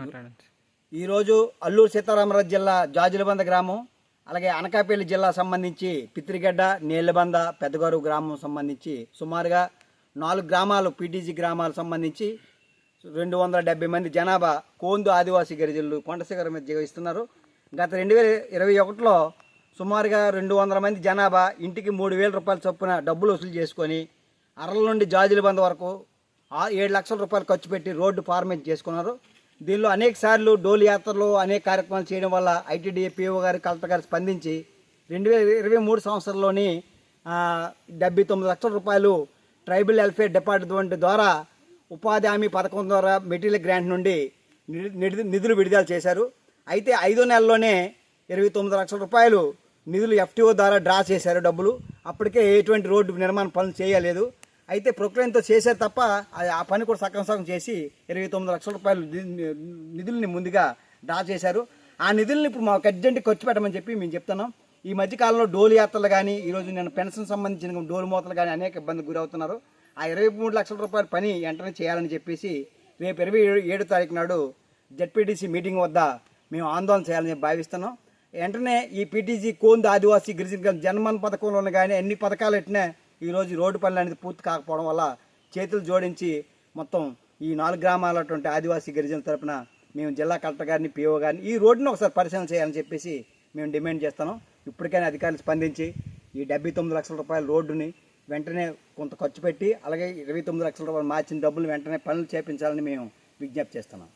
మాట్లాడండి. ఈరోజు అల్లూరు సీతారామరాజు జిల్లా జాజులబంద గ్రామం అలాగే అనకాపల్లి జిల్లా సంబంధించి పిత్రిగడ్డ నేలబంద పెద్దగారు గ్రామం సంబంధించి సుమారుగా నాలుగు గ్రామాలు పీటీజీ గ్రామాలకు సంబంధించి రెండు వందల డెబ్బై మంది జనాభా కోందు ఆదివాసీ గిరిజనులు కొండశిఖరం మీద జీవిస్తున్నారు గత రెండు వేల ఇరవై ఒకటిలో సుమారుగా రెండు వందల మంది జనాభా ఇంటికి మూడు వేల రూపాయల చొప్పున డబ్బులు వసూలు చేసుకొని అరల నుండి జాజులబంద వరకు ఏడు లక్షల రూపాయలు ఖర్చు పెట్టి రోడ్డు ఫార్మేట్ చేసుకున్నారు. దీనిలో అనేక సార్లు డోల్ యాత్రలు అనేక కార్యక్రమాలు చేయడం వల్ల ఐటీడీఏ పిఓ గారు కలెక్టర్ గారు స్పందించి రెండు వేల ఇరవై మూడు సంవత్సరంలోని డెబ్బై తొమ్మిది లక్షల రూపాయలు ట్రైబల్ వెల్ఫేర్ డిపార్ట్మెంట్ ద్వారా ఉపాధి హామీ పథకం ద్వారా మెటీరియల్ గ్రాంట్ నుండి నిధు- నిధులు విడుదల చేశారు. అయితే ఐదో నెలలోనే ఇరవై తొమ్మిది లక్షల రూపాయలు నిధులు ఎఫ్టీఓ ద్వారా డ్రా చేశారు డబ్బులు. అప్పటికే ఎటువంటి రోడ్డు నిర్మాణ పనులు చేయలేదు. అయితే ప్రొక్లైన్తో చేశారు తప్ప ఆ- ఆ పని కూడా సగం సగం చేసి ఇరవై తొమ్మిది లక్షల రూపాయలు నిధుల్ని ముందుగా డ్రా చేశారు. ఆ నిధుల్ని ఇప్పుడు మాకు అర్జెంట్ ఖర్చు పెట్టమని చెప్పి మేము చెప్తున్నాం. ఈ మధ్యకాలంలో డోలు యాత్రలు కానీ ఈరోజు నేను పెన్షన్ సంబంధించిన డోలు మూతలు కానీ అనేక ఇబ్బందికి గురవుతున్నారు. ఆ ఇరవై మూడు లక్షల రూపాయల పని వెంటనే చేయాలని చెప్పేసి రేపు ఇరవై ఏడు తారీఖు నాడు జడ్పీటీసీ మీటింగ్ వద్ద మేము ఆందోళన చేయాలని భావిస్తున్నాం. వెంటనే ఈ పీటీజీ కోంద ఆదివాసీ గిరిజన జన్మన్ పథకంలోనే కానీ అన్ని పథకాలు ఎట్టినా ఈరోజు రోడ్డు పనులు అనేది పూర్తి కాకపోవడం వల్ల చేతులు జోడించి మొత్తం ఈ నాలుగు గ్రామాలటువంటి ఆదివాసీ గిరిజన తరపున మేము జిల్లా కలెక్టర్ గారిని పిఓ గారిని ఈ రోడ్డును ఒకసారి పరిశీలన చేయాలని చెప్పేసి మేము డిమాండ్ చేస్తున్నాం. ఇప్పటికైనా అధికారులు స్పందించి ఈ డెబ్బై తొమ్మిది లక్షల రూపాయల రోడ్డుని వెంటనే కొంత ఖర్చు పెట్టి అలాగే ఇరవై తొమ్మిది లక్షల రూపాయలు మార్చిన డబ్బులు వెంటనే పనులు చేపించాలని మేము విజ్ఞప్తి చేస్తున్నాం.